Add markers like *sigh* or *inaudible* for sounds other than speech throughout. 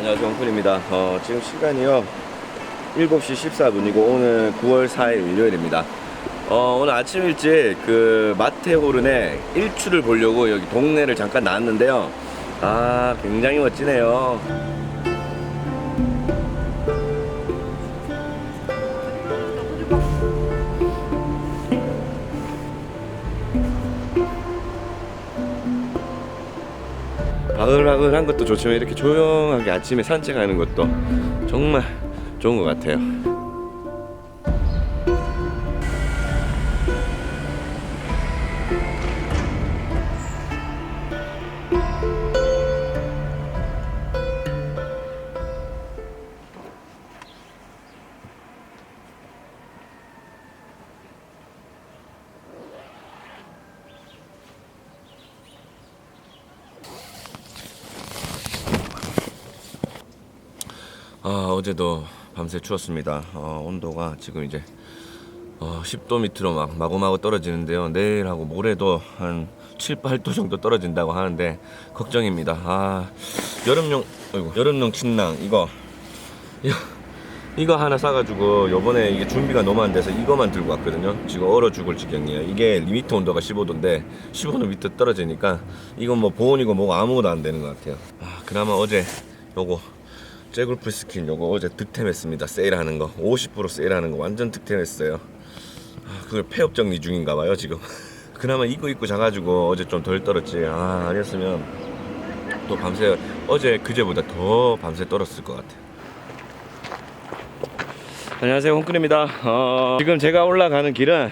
안녕하세요 원풀입니다. 어, 지금 시간이요. 7시 14분이고 오늘 9월 4일 일요일입니다. 어, 오늘 아침 일찍 그 마테호른의 일출을 보려고 여기 동네를 잠깐 나왔는데요. 아 굉장히 멋지네요 바글바글한 것도 좋지만 이렇게 조용하게 아침에 산책하는 것도 정말 좋은 것 같아요. 어제도 밤새 추웠습니다. 어, 온도가 지금 이제 어, 10도 밑으로 막 마구마구 떨어지는데요. 내일하고 모레도 한 7, 8도 정도 떨어진다고 하는데 걱정입니다. 아 여름용 어이구, 여름용 침낭 이거 이거 하나 사가지고 요번에 이게 준비가 너무 안 돼서 이거만 들고 왔거든요. 지금 얼어 죽을 지경이에요. 이게 리미트 온도가 15도인데 15도 밑에 떨어지니까 이건 뭐 보온이고 뭐고 아무것도 안 되는 것 같아요. 아 그나마 어제 요거 잭울프 스킨 요거 어제 득템했습니다. 세일하는 거 50% 세일하는 거 완전 득템했어요. 아, 그걸 폐업 정리 중인가 봐요 지금. *laughs* 그나마 이거 입고 자가지고 어제 좀 덜 떨었지. 아 아니었으면 또 밤새 어제 그제보다 더 밤새 떨었을 것 같아요. 안녕하세요 홍근입니다. 어, 지금 제가 올라가는 길은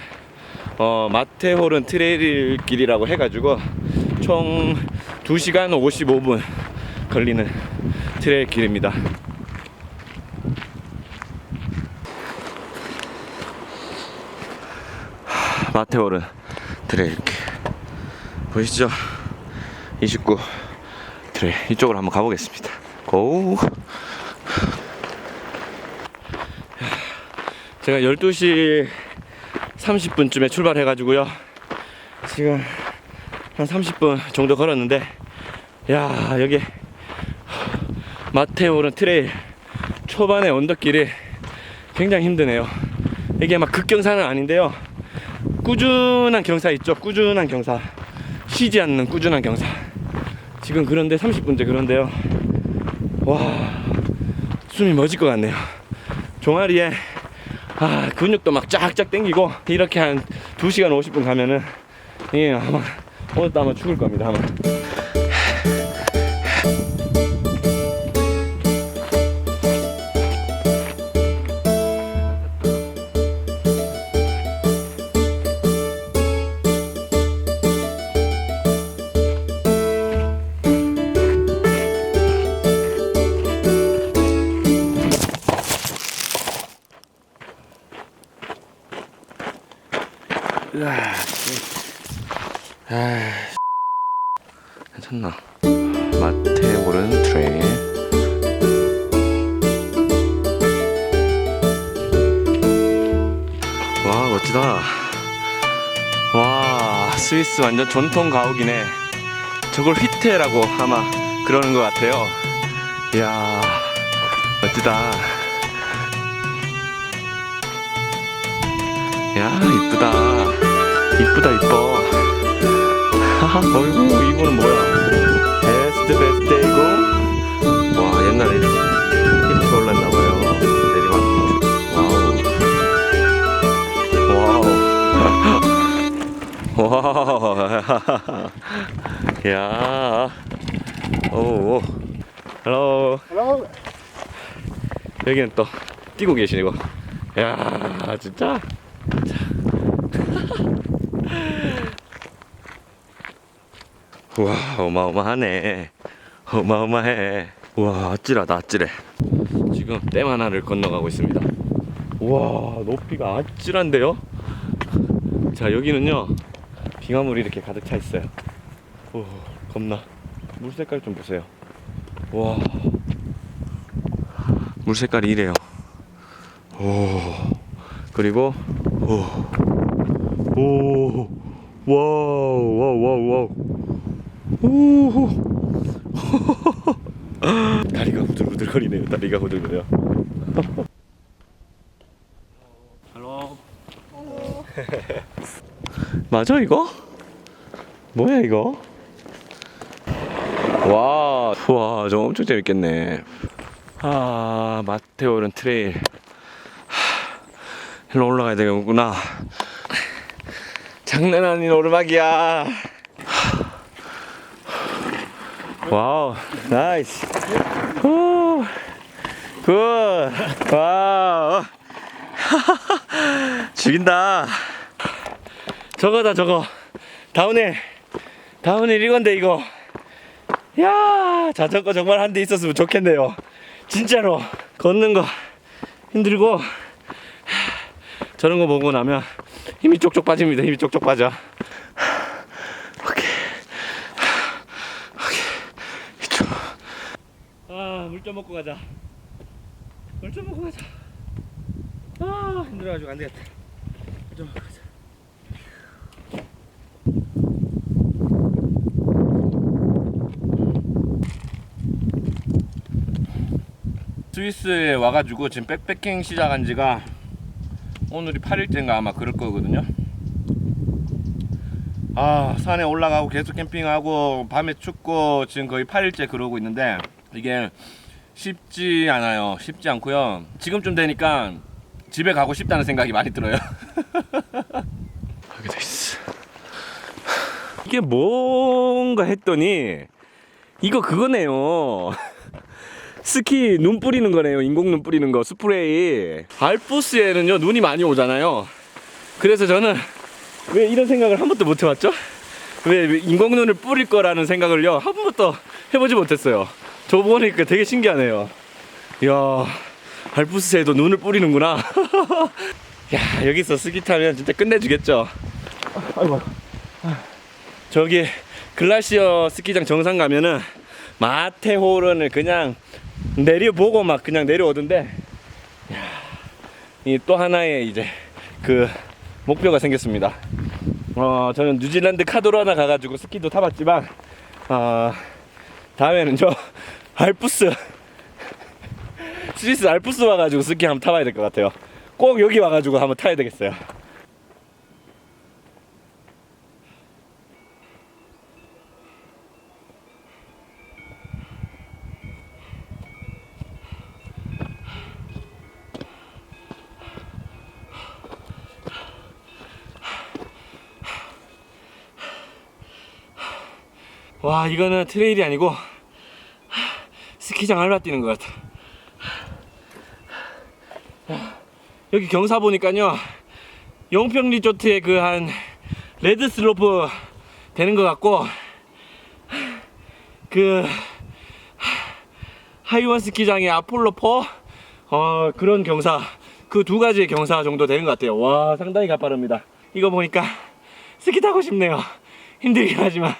어, 마테호른 트레일 길이라고 해가지고 총 2시간 55분 걸리는 트레일 길입니다. 하, 마테오른 트레일 길 보이시죠? 29 트레일 이쪽으로 한번 가보겠습니다. 고! 제가 12시 30분쯤에 출발해가지고요. 지금 한 30분 정도 걸었는데, 야, 여기 마테오른 트레일 초반에 언덕길이 굉장히 힘드네요. 이게 막 급경사는 아닌데요. 꾸준한 경사 있죠. 꾸준한 경사. 쉬지 않는 꾸준한 경사. 지금 그런데 30분째 그런데요. 와, 숨이 멎을 것 같네요. 종아리에 아, 근육도 막 쫙쫙 당기고 이렇게 한 2시간 50분 가면은 예, 아마 오늘도 아마 죽을 겁니다. 아마. 괜찮나? 마테 오른 트레일. 와, 멋지다. 와, 스위스 완전 전통 가옥이네. 저걸 휘테라고 아마 그러는 것 같아요. 이야, 멋지다. 야 이쁘다 이쁘다 이뻐. 하하 어이구 이거는 뭐야? 베스트 베스트이고 와 옛날에 이렇게 올랐나봐요. 내리막. 와우. 와우. *laughs* 야. 오오. 헬로. Hello. 여기는 또 뛰고 계시고 야 진짜 와 어마어마하네. 어마어마해. 우와 아찔하다 아찔해. 지금 댐 하나를 건너가고 있습니다. 우와 높이가 아찔한데요? 자 여기는요 빙하물이 이렇게 가득 차 있어요. 오 겁나. 물 색깔 좀 보세요. 와. 물 색깔이 이래요. 오. 그리고 오. 오, 와우, 와우, 와우, 와우. 오, *laughs* 다리가 후들후들거리네요. 다리가 후들거려. 할로. *laughs* 맞아 이거? 뭐야 이거? 와, 와, 저 엄청 재밌겠네. 아, 마테오른 트레일. 하, 일로 올라가야 되겠구나. *laughs* 장난 아닌 오르막이야. 와우, 나이스. 후, 굿. 와우. *laughs* 죽인다. 저거다, 저거. 다운힐. 다운힐 이건데, 이거. 야 자전거 정말 한 대 있었으면 좋겠네요 진짜로 걷는 거 힘들고 저런 거 보고 나면 힘이 쪽쪽 빠집니다 힘이 쪽쪽 빠져 오케이 오케이 이쪽 아 물 좀 먹고 가자. 물 좀 먹고 가자. 아 힘들어가지고 안 되겠다. 물 좀 먹고 가자. 스위스에 와가지고 지금 백패킹 시작한 지가 오늘이 8일째인가 아마 그럴 거거든요. 아, 산에 올라가고 계속 캠핑하고 밤에 춥고 지금 거의 8일째 그러고 있는데 이게 쉽지 않아요. 쉽지 않고요. 지금쯤 되니까 집에 가고 싶다는 생각이 많이 들어요. 하게 돼 있어. 이게 뭔가 했더니 이거 그거네요. 스키 눈 뿌리는 거네요. 인공 눈 뿌리는 거 스프레이. 알프스에는요 눈이 많이 오잖아요. 그래서 저는 왜 이런 생각을 한 번도 못 해봤죠? 왜 인공 눈을 뿌릴 거라는 생각을요 한 번도 해보지 못했어요. 저 보니까 되게 신기하네요. 이야 알프스에도 눈을 뿌리는구나. *laughs* 야 여기서 스키 타면 진짜 끝내주겠죠. 아이고. 저기 글라시어 스키장 정상 가면은 마테호른을 그냥 내려보고 막 그냥 내려오던데 이 또 하나의 이제 그 목표가 생겼습니다. 어 저는 뉴질랜드 카도라나 가가지고 스키도 타봤지만 어 다음에는 저 알프스 *laughs* 스위스 알프스 와가지고 스키 한번 타봐야 될 것 같아요. 꼭 여기 와가지고 한번 타야 되겠어요. 와 이거는 트레일이 아니고 스키장 알바 뛰는 것 같아. 여기 경사 보니까요 용평 리조트의 그 한 레드 슬로프 되는 것 같고 그 하이원 스키장의 아폴로 4 어, 그런 경사 그 두 가지의 경사 정도 되는 것 같아요. 와 상당히 가파릅니다. 이거 보니까 스키 타고 싶네요. 힘들긴 하지만.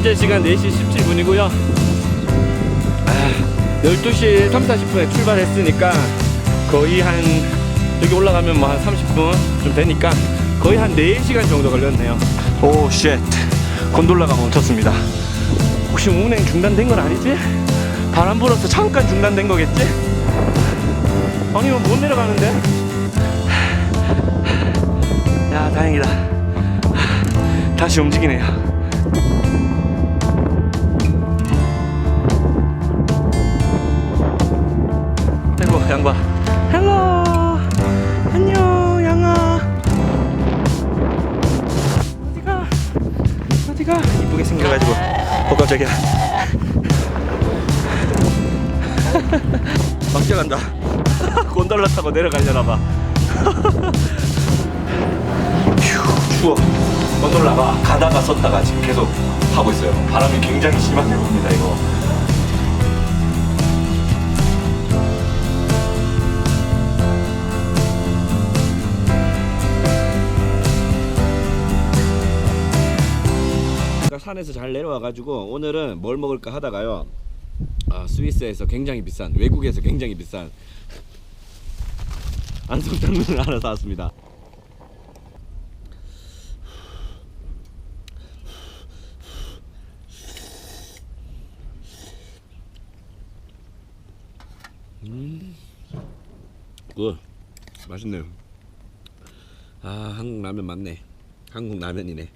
현재 시간 4시 17분이고요. 아, 12시 3, 40분에 출발했으니까 거의 한 여기 올라가면 뭐 한 30분 좀 되니까 거의 한 4시간 정도 걸렸네요. 오, 쉣. 곤돌라가 멈췄습니다. 혹시 운행 중단된 건 아니지? 바람 불어서 잠깐 중단된 거겠지? 아니면 못 내려가는데? 야, 다행이다. 다시 움직이네요. 양봐 헬로 안녕 양아. 어디가? 어디가? 이쁘게 생겨가지고. 어 깜짝이야. *laughs* 막 뛰어간다. 곤돌라 타고 내려가려나봐. 휴 추워. 곤돌라가 가다가 섰다가 지금 계속 하고 있어요. 바람이 굉장히 심하게 붑니다 이거 산에서 잘 내려와가지고 오늘은 뭘 먹을까 하다가요. 아, 스위스에서 굉장히 비싼 외국에서 굉장히 비싼 안성탕면을 하나 사왔습니다. 음, 굿, 맛있네요. 아, 한국 라면 맞네. 한국 라면이네.